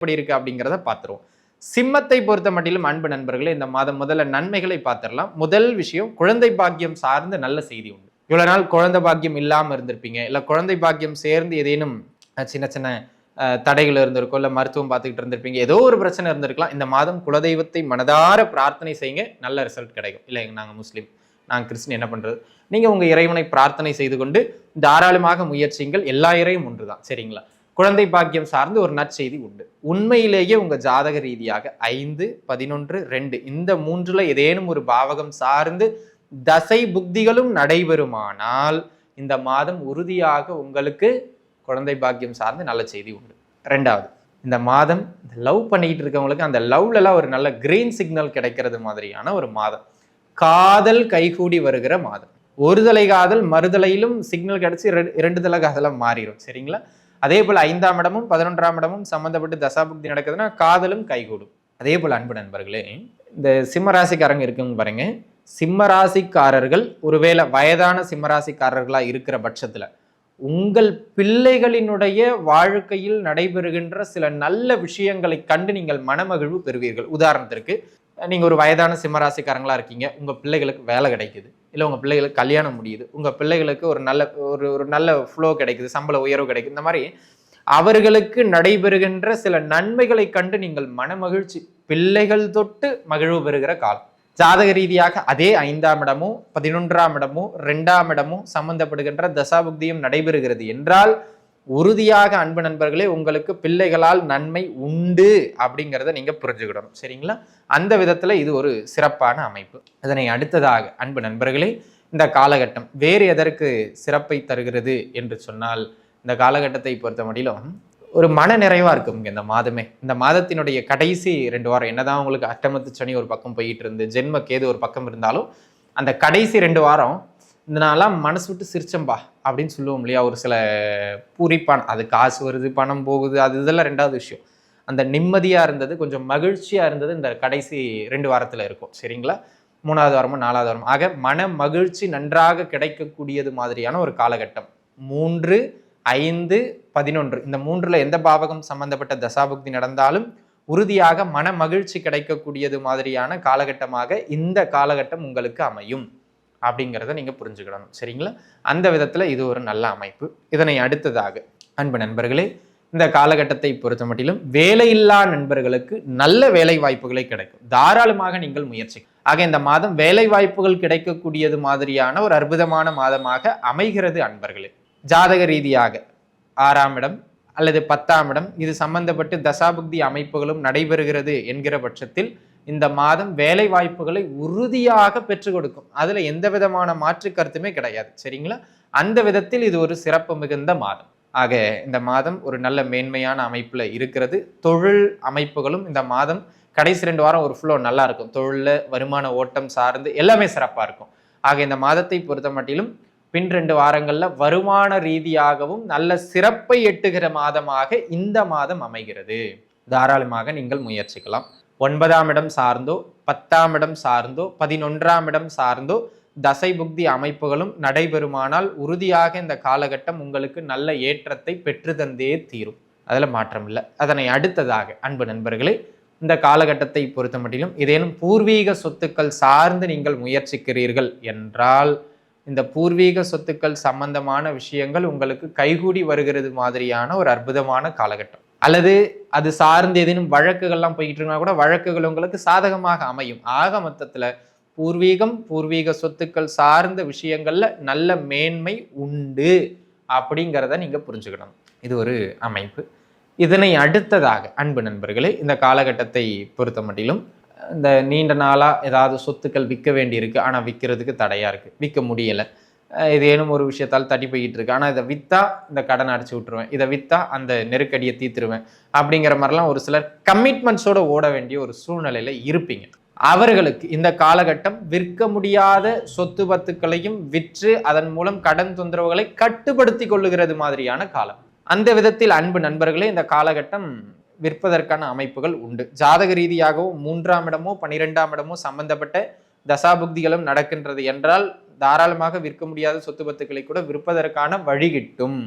எப்படி இருக்கு அப்படிங்கிறத பார்த்துருவோம் சிம்மத்தை பொறுத்த மட்டிலும் அன்பு நண்பர்களே இந்த மாதம் முதல்ல நன்மைகளை பார்த்துடலாம் முதல் விஷயம் குழந்தை பாக்கியம் சார்ந்த நல்ல செய்தி உண்டு. இவ்வளோ நாள் குழந்தை பாக்கியம் இல்லாமல் இருந்திருப்பீங்க. இல்லை குழந்தை பாக்கியம் சேர்ந்து ஏதேனும் சின்ன சின்ன தடைகள் இருந்திருக்கும் இல்லை மருத்துவம் பார்த்துக்கிட்டு இருந்திருப்பீங்க. ஏதோ ஒரு பிரச்சனை இருந்திருக்கலாம். இந்த மாதம் குலதெய்வத்தை மனதார பிரார்த்தனை செய்யுங்க. நல்ல ரிசல்ட் கிடைக்கும். இல்லைங்க நாங்கள் முஸ்லீம் நாங்கள் கிறிஸ்டின் என்ன பண்றது? நீங்கள் உங்கள் இறைவனை பிரார்த்தனை செய்து கொண்டு தாராளமாக முயற்சியுங்கள். எல்லா இறையும் ஒன்றுதான். சரிங்களா? குழந்தை பாக்கியம் சார்ந்து ஒரு நற்செய்தி உண்டு. உண்மையிலேயே உங்க ஜாதக ரீதியாக ஐந்து பதினொன்று ரெண்டு இந்த மூன்றுல ஏதேனும் ஒரு பாவகம் சார்ந்து தசை புக்திகளும் நடைபெறுமானால் இந்த மாதம் உறுதியாக உங்களுக்கு குழந்தை பாக்கியம் சார்ந்து நல்ல செய்தி உண்டு. ரெண்டாவது இந்த மாதம் லவ் பண்ணிக்கிட்டு இருக்கவங்களுக்கு அந்த லவ்லலாம் ஒரு நல்ல கிரீன் சிக்னல் கிடைக்கிறது மாதிரியான ஒரு மாதம். காதல் கைகூடி வருகிற மாதம். ஒரு தலை காதல் மறுதலையிலும் சிக்னல் கிடைச்சி ரெண்டு- இரண்டு தலை காதலாக மாறிடும் சரிங்களா? அதே போல் ஐந்தாம் இடமும் பதினொன்றாம் இடமும் சம்பந்தப்பட்டு தசாபுக்தி நடக்குதுன்னா காதலும் கைகூடும். அதே போல் அன்பு நண்பர்களே இந்த சிம்மராசிக்காரங்க இருக்குங்க பாருங்க. சிம்மராசிக்காரர்கள் ஒருவேளை வயதான சிம்மராசிக்காரர்களாக இருக்கிற பட்சத்தில் உங்கள் பிள்ளைகளினுடைய வாழ்க்கையில் நடைபெறுகின்ற சில நல்ல விஷயங்களை கண்டு நீங்கள் மனமகிழ்வு பெறுவீர்கள். உதாரணத்திற்கு நீங்கள் ஒரு வயதான சிம்மராசிக்காரங்களாக இருக்கீங்க. உங்கள் பிள்ளைகளுக்கு வேலை கிடைக்குது. இல்லை உங்கள் பிள்ளைகளுக்கு கல்யாணம் முடியுது. உங்கள் பிள்ளைகளுக்கு ஒரு நல்ல ஒரு ஒரு நல்ல ஃப்ளோ கிடைக்குது சம்பள உயர்வு கிடைக்குது. இந்த மாதிரி அவர்களுக்கு நடைபெறுகின்ற சில நன்மைகளை கண்டு நீங்கள் மனமகிழ்ச்சி. பிள்ளைகள் தொட்டு மகிழ்வு பெறுகிற காலம். ஜாதக ரீதியாக அதே ஐந்தாம் இடமும் பதினொன்றாம் இடமும் ரெண்டாம் இடமும் சம்பந்தப்படுகின்ற தசாபுக்தியும் நடைபெறுகிறது என்றால் உறுதியாக அன்பு நண்பர்களே உங்களுக்கு பிள்ளைகளால் நன்மை உண்டு அப்படிங்கிறத நீங்கள் புரிஞ்சுக்கிடணும் சரிங்களா? அந்த விதத்தில் இது ஒரு சிறப்பான அமைப்பு. இதனை அடுத்ததாக அன்பு நண்பர்களே இந்த காலகட்டம் வேறு எதற்கு சிறப்பை தருகிறது என்று சொன்னால் இந்த காலகட்டத்தை பொறுத்த முடியலும் ஒரு மன நிறைவாக இருக்குங்க இந்த மாதமே. இந்த மாதத்தினுடைய கடைசி ரெண்டு வாரம் என்னதான் உங்களுக்கு அட்டமத்து சனி ஒரு பக்கம் போயிட்டு இருந்து ஜென்ம கேது ஒரு பக்கம் இருந்தாலும் அந்த கடைசி ரெண்டு வாரம் இந்த நாளாம் மனசு விட்டு சிரிச்சம்பா அப்படின்னு சொல்லுவோம் இல்லையா? ஒரு சில பூரிப்பான அது காசு வருது பணம் போகுது அது இதெல்லாம் ரெண்டாவது விஷயம். அந்த நிம்மதியாக இருந்தது கொஞ்சம் மகிழ்ச்சியாக இருந்தது இந்த கடைசி ரெண்டு வாரத்தில் இருக்கும். சரிங்களா? மூணாவது வாரமோ நாலாவது வாரம். ஆக மன மகிழ்ச்சி நன்றாக கிடைக்கக்கூடியது மாதிரியான ஒரு காலகட்டம். மூன்று ஐந்து பதினொன்று. இந்த மூன்றில் எந்த பாவகம் சம்பந்தப்பட்ட தசாபுக்தி நடந்தாலும் உறுதியாக மன மகிழ்ச்சி கிடைக்கக்கூடியது மாதிரியான காலகட்டமாக இந்த காலகட்டம் உங்களுக்கு அமையும். அப்படிங்கிறத நீங்கள் புரிஞ்சுக்கிடணும் சரிங்களா? அந்த விதத்தில் இது ஒரு நல்ல அமைப்பு. இதனை அடுத்ததாக அன்பு நண்பர்களே இந்த காலகட்டத்தை பொறுத்த மட்டிலும் வேலையில்லா நண்பர்களுக்கு நல்ல வேலை வாய்ப்புகளை கிடைக்கும். தாராளமாக நீங்கள் முயற்சி ஆக இந்த மாதம் வேலை வாய்ப்புகள் கிடைக்கக்கூடியது மாதிரியான ஒரு அற்புதமான மாதமாக அமைகிறது அன்பர்களே. ஜாதக ரீதியாக ஆறாம் இடம் அல்லது பத்தாம் இடம் இது சம்பந்தப்பட்டு தசாபுக்தி அமைப்புகளும் நடைபெறுகிறது என்கிற பட்சத்தில் இந்த மாதம் வேலை வாய்ப்புகளை உறுதியாக பெற்றுக் கொடுக்கும். அதுல எந்த விதமான மாற்று கருத்துமே கிடையாது. சரிங்களா? அந்த விதத்தில் இது ஒரு சிறப்பு மிகுந்த மாதம். ஆக இந்த மாதம் ஒரு நல்ல மேன்மையான அமைப்புல இருக்கிறது. தொழில் அமைப்புகளும் இந்த மாதம் கடைசி ரெண்டு வாரம் ஒரு ஃபுல்லோ நல்லா இருக்கும். தொழில்ல வருமான ஓட்டம் சார்ந்து எல்லாமே சிறப்பா இருக்கும். ஆக இந்த மாதத்தை பொறுத்த மட்டிலும் பின் ரெண்டு வாரங்களில் வருமான ரீதியாகவும் நல்ல சிறப்பை எட்டுகிற மாதமாக இந்த மாதம் அமைகிறது. தாராளமாக நீங்கள் முயற்சிக்கலாம். ஒன்பதாம் இடம் சார்ந்தோ பத்தாம் இடம் சார்ந்தோ பதினொன்றாம் இடம் சார்ந்தோ தசை புக்தி அமைப்புகளும் நடைபெறுமானால் உறுதியாக இந்த காலகட்டம் உங்களுக்கு நல்ல ஏற்றத்தை பெற்று தந்தே தீரும். அதில் மாற்றம் இல்லை. அதனை அடுத்ததாக அன்பு நண்பர்களே இந்த காலகட்டத்தை பொறுத்த மட்டிலும் ஏதேனும் பூர்வீக சொத்துக்கள் சார்ந்து நீங்கள் முயற்சிக்கிறீர்கள் என்றால் இந்த பூர்வீக சொத்துக்கள் சம்பந்தமான விஷயங்கள் உங்களுக்கு கைகூடி வருகிறது மாதிரியான ஒரு அற்புதமான காலகட்டம். அல்லது அது சார்ந்து ஏதேனும் வழக்குகள்லாம் போய்கிட்டு இருந்தா கூட வழக்குகள் உங்களுக்கு சாதகமாக அமையும். ஆக மொத்தத்தில் பூர்வீகம் பூர்வீக சொத்துக்கள் சார்ந்த விஷயங்களில் நல்ல மேன்மை உண்டு அப்படிங்கிறத நீங்கள் புரிஞ்சுக்கணும். இது ஒரு அமைப்பு. இதனை அடுத்ததாக அன்பு நண்பர்களே இந்த காலகட்டத்தை பொறுத்த மட்டிலும் இந்த நீண்ட நாளாக ஏதாவது சொத்துக்கள் விற்க வேண்டியிருக்கு. ஆனால் விற்கிறதுக்கு தடையாக இருக்குது விற்க முடியலை. இது ஏனும் ஒரு விஷயத்தால் தட்டி போய்கிட்டு இருக்கு. ஆனால் இதை வித்தா இந்த கடனை அடிச்சு விட்டுருவேன். இதை வித்தா அந்த நெருக்கடியை தீர்த்துருவேன். அப்படிங்கிற மாதிரிலாம் ஒரு சிலர் கமிட்மெண்ட்ஸோட ஓட வேண்டிய ஒரு சூழ்நிலையில் இருப்பீங்க. அவர்களுக்கு இந்த காலகட்டம் விற்க முடியாத சொத்து பத்துக்களையும் விற்று அதன் மூலம் கடன் தொந்தரவுகளை கட்டுப்படுத்தி கொள்ளுகிறது மாதிரியான காலம். அந்த விதத்தில் அன்பு நண்பர்களே இந்த காலகட்டம் விற்பதற்கான அமைப்புகள் உண்டு. ஜாதக ரீதியாகவும் மூன்றாம் இடமோ பனிரெண்டாம் இடமோ சம்பந்தப்பட்ட தசாபுக்திகளும் நடக்கின்றது என்றால் தாராளமாக விற்க முடியாத சொத்து பத்துக்களை கூட விற்பதற்கான வழி கிட்டும்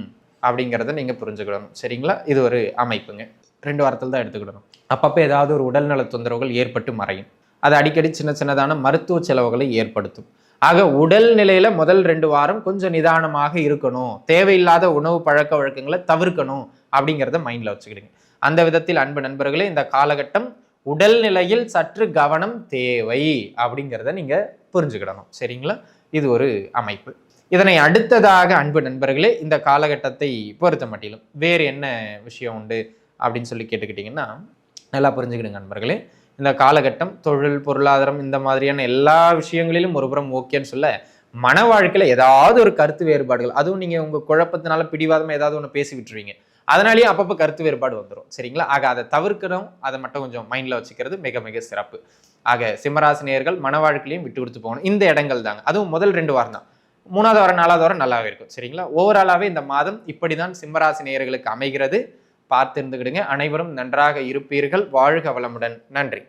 அப்படிங்கிறத நீங்கள் புரிஞ்சுக்கிடணும் சரிங்களா? இது ஒரு அமைப்புங்க. ரெண்டு வாரத்தில் தான் எடுத்துக்கிடணும். அப்பப்போ ஏதாவது ஒரு உடல்நல தொந்தரவுகள் ஏற்பட்டு மறையும். அது அடிக்கடி சின்ன சின்னதான மருத்துவ செலவுகளை ஏற்படுத்தும். ஆக உடல் நிலையில முதல் ரெண்டு வாரம் கொஞ்சம் நிதானமாக இருக்கணும். தேவையில்லாத உணவு பழக்க வழக்கங்களை தவிர்க்கணும் அப்படிங்கிறத மைண்டில் வச்சுக்கிடுங்க. அந்த விதத்தில் அன்பு நண்பர்களே இந்த காலகட்டம் உடல் நிலையில் சற்று கவனம் தேவை அப்படிங்கிறத நீங்கள் புரிஞ்சுக்கிடணும். சரிங்களா? இது ஒரு அமைப்பு. இதனை அடுத்ததாக அன்பு நண்பர்களே இந்த காலகட்டத்தை பொறுத்த மட்டிலும் வேறு என்ன விஷயம் உண்டு அப்படின்னு சொல்லி கேட்டுக்கிட்டிங்கன்னா நல்லா புரிஞ்சுக்கிடுங்க நண்பர்களே. இந்த காலகட்டம் தொழில் பொருளாதாரம் இந்த மாதிரியான எல்லா விஷயங்களிலும் ஒருபுறம் ஓகேன்னு சொல்ல மன வாழ்க்கையில் ஏதாவது ஒரு கருத்து வேறுபாடுகள் அதுவும் நீங்கள் உங்கள் குழப்பத்தினால பிடிவாதமாக ஏதாவது ஒன்று பேசி விட்டுருவீங்க அதனாலேயே அப்பப்போ கருத்து வேறுபாடு வந்துடும் சரிங்களா? ஆக அதை தவிர்க்கணும். அதை மட்டும் கொஞ்சம் மைண்டில் வச்சுக்கிறது மிக மிக சிறப்பு. ஆக சிம்மராசினியர்கள் மன வாழ்க்கையிலையும் விட்டு கொடுத்து போகணும். இந்த இடங்கள் தாங்க. அதுவும் முதல் ரெண்டு வாரம் தான். மூணாவது வாரம் நாலாவது வாரம் நல்லாவே இருக்கும். சரிங்களா? ஓவராலாகவே இந்த மாதம் இப்படிதான் சிம்மராசி நேயர்களுக்கு அமைகிறது. பார்த்து இருந்துக்கிடுங்க அனைவரும் நன்றாக இருப்பீர்கள். வாழ்க வளமுடன். நன்றி.